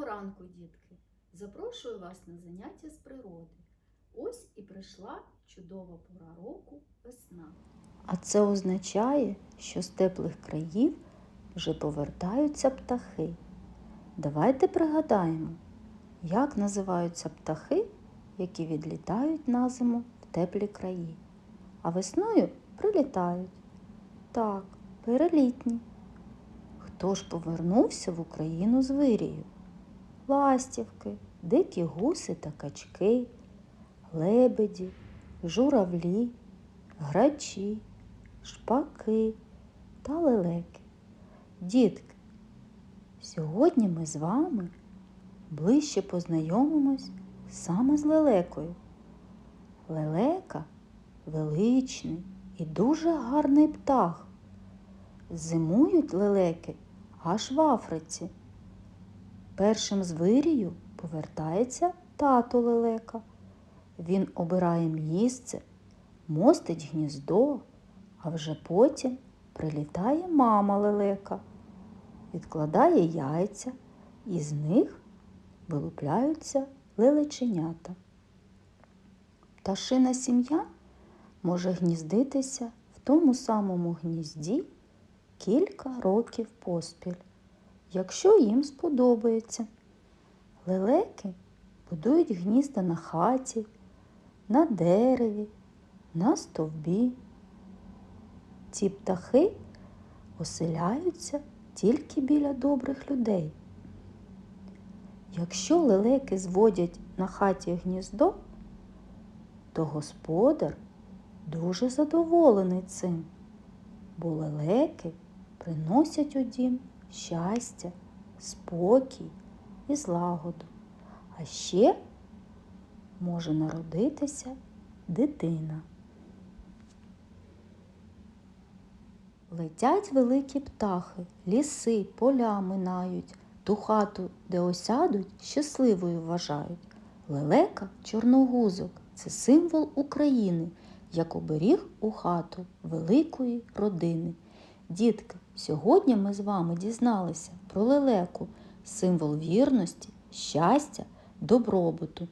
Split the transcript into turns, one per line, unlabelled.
Доброго ранку, дітки! Запрошую вас на заняття з природи. Ось і прийшла чудова пора року весна.
А це означає, що з теплих країв вже повертаються птахи. Давайте пригадаємо, як називаються птахи, які відлітають на зиму в теплі краї, а весною прилітають. Так, перелітні. Хто ж повернувся в Україну з вирію? Ластівки, дикі гуси та качки, лебеді, журавлі, грачі, шпаки та лелеки. Дітки, сьогодні ми з вами ближче познайомимось саме з лелекою. Лелека величний і дуже гарний птах. Зимують лелеки аж в Африці. Першим з вирію повертається тато лелека. Він обирає місце, мостить гніздо, а вже потім прилітає мама лелека, відкладає яйця, і з них вилупляються лелеченята. Пташина сім'я може гніздитися в тому самому гнізді кілька років поспіль, якщо їм сподобається. Лелеки будують гнізда на хаті, на дереві, на стовбі. Ці птахи оселяються тільки біля добрих людей. Якщо лелеки зводять на хаті гніздо, то господар дуже задоволений цим, бо лелеки приносять у дім щастя, спокій і злагоду. А ще може народитися дитина. Летять великі птахи, ліси, поля минають, ту хату, де осядуть, щасливою вважають. Лелека чорногузок це символ України, як оберіг у хату великої родини. Дітки, сьогодні ми з вами дізналися про лелеку, символ вірності, щастя, добробуту.